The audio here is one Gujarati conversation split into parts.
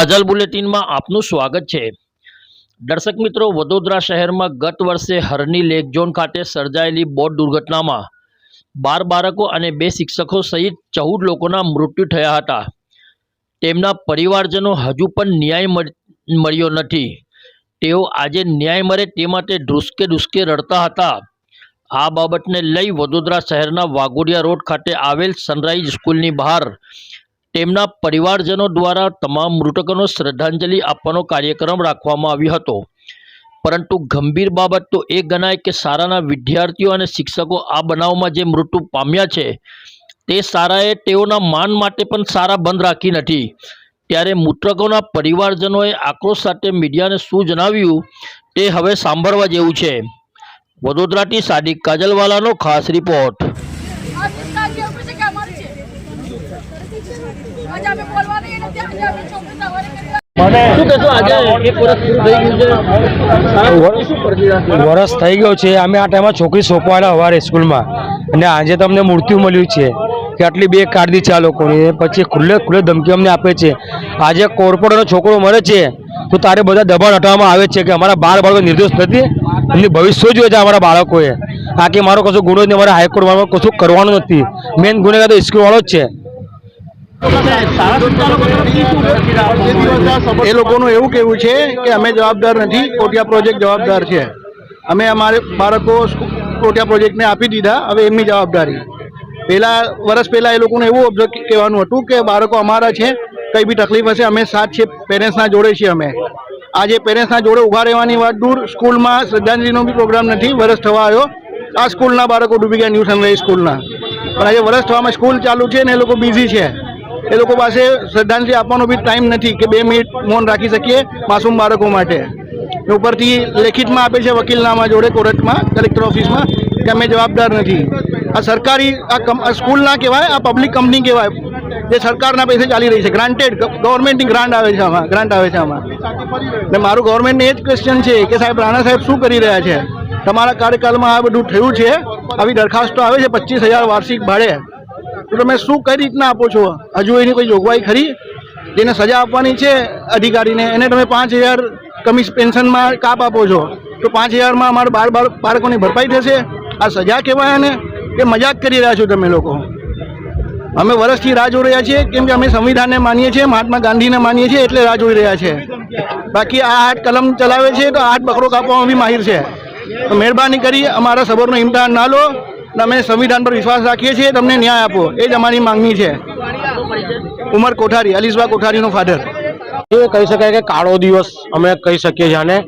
કાજલ બુલેટિનમાં આપનું સ્વાગત છે. દર્શક મિત્રો, વડોદરા શહેરમાં ગત વર્ષે હરની લેક ઝોન ખાતે સર્જાયેલી બોટ દુર્ઘટનામાં બાર બાળકો અને બે શિક્ષકો સહિત ચૌદ લોકોના મૃત્યુ થયા હતા. તેમના પરિવારજનો હજુ પણ ન્યાય મળ્યો નથી. તેઓ આજે ન્યાય મળે તે માટે ધ્રુસકે ધ્રુસકે રડતા હતા. આ બાબતને લઈ વડોદરા શહેરના વાઘોડિયા રોડ ખાતે આવેલ સનરાઈઝ સ્કૂલની બહાર તેમના પરિવારજનો દ્વારા તમામ મૃતકોનો શ્રદ્ધાંજલિ આપવાનો કાર્યક્રમ રાખવામાં આવ્યો હતો. પરંતુ ગંભીર બાબત તો એ ગણાય કે સારાના વિદ્યાર્થીઓ અને શિક્ષકો આ બનાવમાં જે મૃત્યુ પામ્યા છે, તે શાળાએ તેઓના માન માટે પણ સારા બંધ રાખી નથી. ત્યારે મૃતકોના પરિવારજનોએ આક્રોશ સાથે મીડિયાને શું જણાવ્યું, તે હવે સાંભળવા જેવું છે. વડોદરાથી સાદિક કાજલવાલાનો ખાસ રિપોર્ટ આ વિસ્તારની ઉપર છે કે અમારી છે આજે અમે બોલવાની નથી આજે અમે ચોખ્ખું સવારે કરી શું કહેશો આજે એક વર્ષ પૂરું થઈ ગયું છે શાળા શું પરિસ્થિતિ વરસ થઈ ગયો છે. અમે આ ટાઈમમાં છોકરી સોંપવાના સવારે સ્કૂલમાં. અને આજે તમને મૂર્તિ મળ્યું છે કે આટલી બે કાઢી છે આ લોકોની. પછી ખુલ્લે ખુલ્લે ધમકી અમને આપે છે. આજે કોર્પોરેટનો છોકરો મરે છે તો તારે બધા દબાણ હટાવવામાં આવે છે કે અમારા બાર બાળકો નિર્દોષ નથી? એમની ભવિષ્ય જોઈએ છે અમારા બાળકોએ? આ કે મારો કશું ગુનો જ નહીં મારા હાઈકોર્ટમાં કશું કરવાનું નથી. મેન ગુનેગાર તો સ્કૂલવાળો જ છે. એ લોકોનું એવું કહેવું છે કે અમે જવાબદાર નથી, કોટિયા પ્રોજેક્ટ જવાબદાર છે. અમે અમારે બાળકો કોટિયા પ્રોજેક્ટને આપી દીધા, હવે એમની જવાબદારી. પહેલાં, વર્ષ પહેલાં એ લોકોનું એવું ઓબ્ઝર્વ કહેવાનું હતું કે બાળકો અમારા છે, કંઈ બી તકલીફ હશે, અમે સાથ છે પેરેન્ટ્સના જોડે છીએ અમે. આજે પેરેન્ટ્સના જોડે ઊભા રહેવાની વાત દૂર, સ્કૂલમાં શ્રદ્ધાંજલિનો બી પ્રોગ્રામ નથી, વરસ થવા આવ્યો. આ સ્કૂલના બાળકો ડૂબી ગયા ન્યૂ સનરાઈઝ સ્કૂલના. પણ આજે વરસ થવામાં સ્કૂલ ચાલુ છે ને એ લોકો બિઝી છે. એ લોકો પાસે શ્રદ્ધાંજલિ આપવાનો બી ટાઈમ નથી કે બે મિનિટ મૌન રાખી શકીએ માસૂમ બાળકો માટે. ઉપરથી લેખિતમાં આપે છે વકીલનામા જોડે, કોર્ટમાં, કલેક્ટર ઓફિસમાં, કે અમે જવાબદાર નથી. આ સરકારી, આ સ્કૂલ ના કહેવાય, આ પબ્લિક કંપની કહેવાય, જે સરકારના પૈસે ચાલી રહી છે. ગ્રાન્ટેડ ગવર્મેન્ટની ગ્રાન્ટ આવે છે આમાં ગ્રાન્ટ આવે છે આમાં. ને મારું ગવર્મેન્ટને એ જ ક્વેશ્ચન છે કે સાહેબ, રાણા સાહેબ શું કરી રહ્યા છે? તમારા કાર્યકાળમાં આ બધું થયું છે? આવી દરખાસ્તો આવે છે પચીસ હજાર વાર્ષિક ભાડે. તો તમે શું કઈ રીતના આપો છો? હજુ એની કોઈ જોગવાઈ ખરી? જેને સજા આપવાની છે અધિકારીને, એને તમે પાંચ હજાર કમિશ પેન્શનમાં કાપ આપો છો. તો પાંચ હજારમાં અમારા બાળ બાળ બાળકોની ભરપાઈ થશે? આ સજા કહેવાય અને કે મજાક કરી રહ્યા છો તમે લોકો? અમે વર્ષથી રાહ જોઈ રહ્યા છીએ, કેમ કે અમે સંવિધાનને માનીએ છીએ, મહાત્મા ગાંધીને માનીએ છીએ, એટલે રાહ જોઈ રહ્યા છે. બાકી આ હાથ કલમ ચલાવે છે, તો હાથ બકરો કાપવામાં બી માહિર છે. તો મહેરબાની કરી, અમારા સબરનો ઇમ્તહાન ના લો. અમે સંવિધાન પર વિશ્વાસ રાખીએ છીએ, તમને ન્યાય આપો. એ જ અમારી માંગણી છે. ઉમર કોઠારી અલીસબા કોઠારીનો ફાધર એ કહી શકાય કે કાળો દિવસ અમે કહી શકીએ છીએ આને.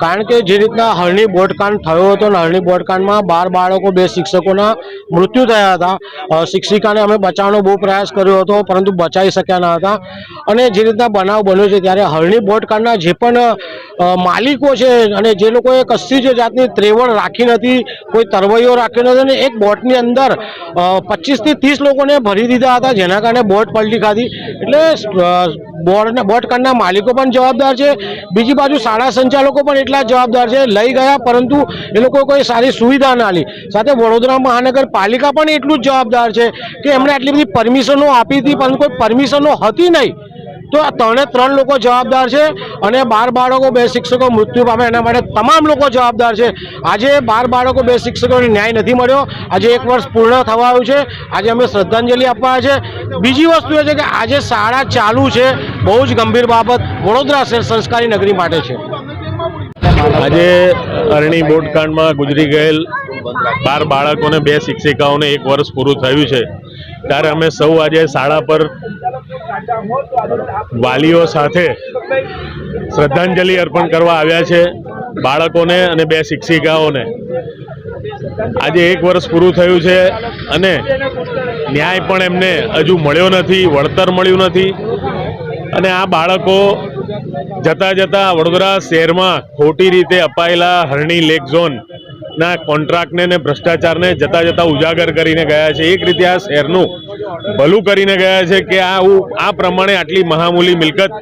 કારણ કે જે રીતના હરણી બોટકાંડ થયો હતો ને હરણી બોટકાંડમાં બાર બાળકો, બે શિક્ષકોના મૃત્યુ થયા હતા. શિક્ષિકાને અમે બચાવવાનો બહુ પ્રયાસ કર્યો હતો, પરંતુ બચાવી શક્યા ન હતા. અને જે રીતના બનાવ બન્યો છે ત્યારે હરણી બોટકાંડના જે પણ માલિકો છે અને જે લોકોએ કશી જ જાતની ત્રેવડ રાખી નથી, કોઈ તરવૈયો રાખ્યો નથી અને એક બોટની અંદર પચીસથી ત્રીસ લોકોને ભરી દીધા હતા, જેના કારણે બોટ પલટી ખાધી. એટલે બોર્ડના બોટકાંડના માલિકો પણ જવાબદાર છે. બીજી બાજુ શાળા સંચાલકો પણ એટલા જવાબદાર છે. લઈ ગયા, પરંતુ એ લોકો કોઈ સારી સુવિધા ના લી. સાથે વડોદરા મહાનગરપાલિકા પણ એટલું જ જવાબદાર છે કે એમણે આટલી બધી પરમિશનો આપી હતી, પરંતુ કોઈ પરમિશનો હતી નહીં. તો આ ત્રણે ત્રણ લોકો જવાબદાર છે અને બાર બાળકો, બે શિક્ષકો મૃત્યુ પામે એના માટે તમામ લોકો જવાબદાર છે. આજે બાર બાળકો, બે શિક્ષકોને ન્યાય નથી મળ્યો. આજે એક વર્ષ પૂર્ણ થવા આવ્યું છે. આજે અમે શ્રદ્ધાંજલિ આપવા છે. બીજી વસ્તુ એ છે કે આજે શાળા ચાલુ છે. બહુ જ ગંભીર બાબત. વડોદરા શહેર સંસ્કારી નગરી માટે છે. આજે અરણી બોટકાંડમાં ગુજરી ગયેલ બાર બાળકોને બે શિક્ષિકાઓને એક વર્ષ પૂરું થયું છે. ત્યારે અમે સૌ આજે શાળા પર વાલીઓ સાથે શ્રદ્ધાંજલિ અર્પણ કરવા આવ્યા છે, બાળકોને અને બે શિક્ષિકાઓને. આજે એક વર્ષ પૂરું થયું છે અને ન્યાય પણ એમને હજુ મળ્યો નથી, વળતર મળ્યું નથી. અને આ બાળકો જતા જતા વડોદરા શહેરમાં ખોટી રીતે અપાયેલા હરણી લેક ઝોન ના, કોન્ટ્રાક્ટને ને ભ્રષ્ટાચારને જતા જતા ઉજાગર કરીને ગયા છે. એક રીતે આ શહેરનું ભલું કરીને ગયા છે કે આ પ્રમાણે આટલી મહામૂલી મિલકત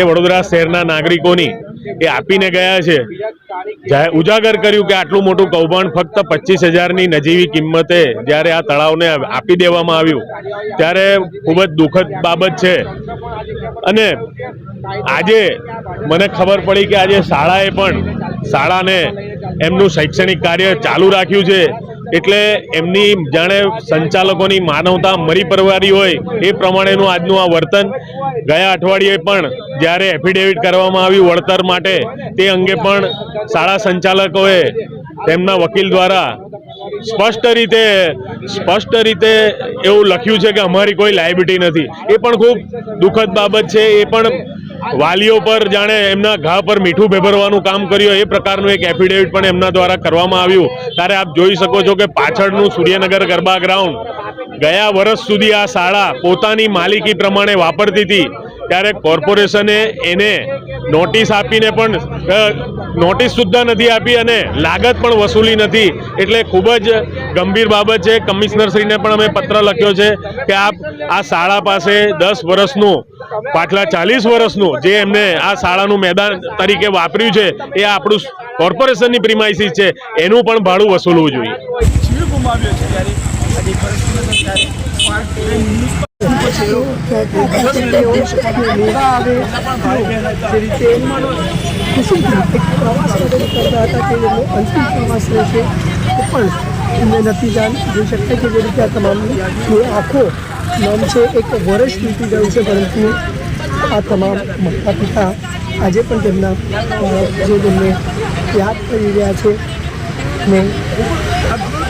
એ વડોદરા શહેરના નાગરિકોની એ આપીને ગયા છે. ઉજાગર કર્યું કે આટલું મોટું કૌભાંડ ફક્ત પચીસ હજારની નજીવી કિંમતે જ્યારે આ તળાવને આપી દેવામાં આવ્યું, ત્યારે ખૂબ જ દુઃખદ બાબત છે. અને આજે મને ખબર પડી કે આજે શાળાએ પણ શાળાને એમનું શૈક્ષણિક કાર્ય ચાલુ રાખ્યું છે. એટલે એમની જાણે સંચાલકોની માનવતા મરી પરવારી હોય એ પ્રમાણેનું આજનું આ વર્તન ગયા અઠવાડિયે પણ જ્યારે એફિડેવિટ કરવામાં આવ્યું વળતર માટે, તે અંગે પણ શાળા સંચાલકોએ તેમના વકીલ દ્વારા સ્પષ્ટ રીતે સ્પષ્ટ રીતે એવું લખ્યું છે કે અમારી કોઈ લાયબિલિટી નથી. એ પણ ખૂબ દુઃખદ બાબત છે. એ પણ વાલીઓ પર જાણે એમના ઘા પર મીઠું ભેભરવાનું કામ કર્યું એ પ્રકારનું એક એફિડેવિટ પણ એમના દ્વારા કરવામાં આવ્યું. ત્યારે આપ જોઈ શકો છો કે પાછળનું સૂર્યનગર ગરબા ગ્રાઉન્ડ ગયા વર્ષ સુધી આ શાળા પોતાની માલિકી પ્રમાણે વાપરતી હતી. ત્યારે કોર્પોરેશને એને નોટિસ આપીને પણ નોટિસ સુદ્ધા નથી આપી અને લાગત પણ વસૂલી નથી. એટલે ખૂબ જ ગંભીર બાબત છે. કમિશનરશ્રીને પણ અમે પત્ર લખ્યો છે કે આપ આ શાળા પાસે દસ વર્ષનું, પાછલા ચાલીસ વર્ષનું જે એમને આ શાળાનું મેદાન તરીકે વાપર્યું છે, એ આપણું કોર્પોરેશનની પ્રિમાઇસીસ છે. એનું પણ ભાડું વસૂલવું જોઈએ. પ્રવાસ રહેશે પણ એમને નથી જાણ જોઈ શકાય કે જે રીતે આ તમામ આંખો નામ છે. એક વર્ષ વીતી ગયું છે પરંતુ આ તમામ માતા પિતા આજે પણ તેમના જે તેમને યાદ કરી રહ્યા છે ને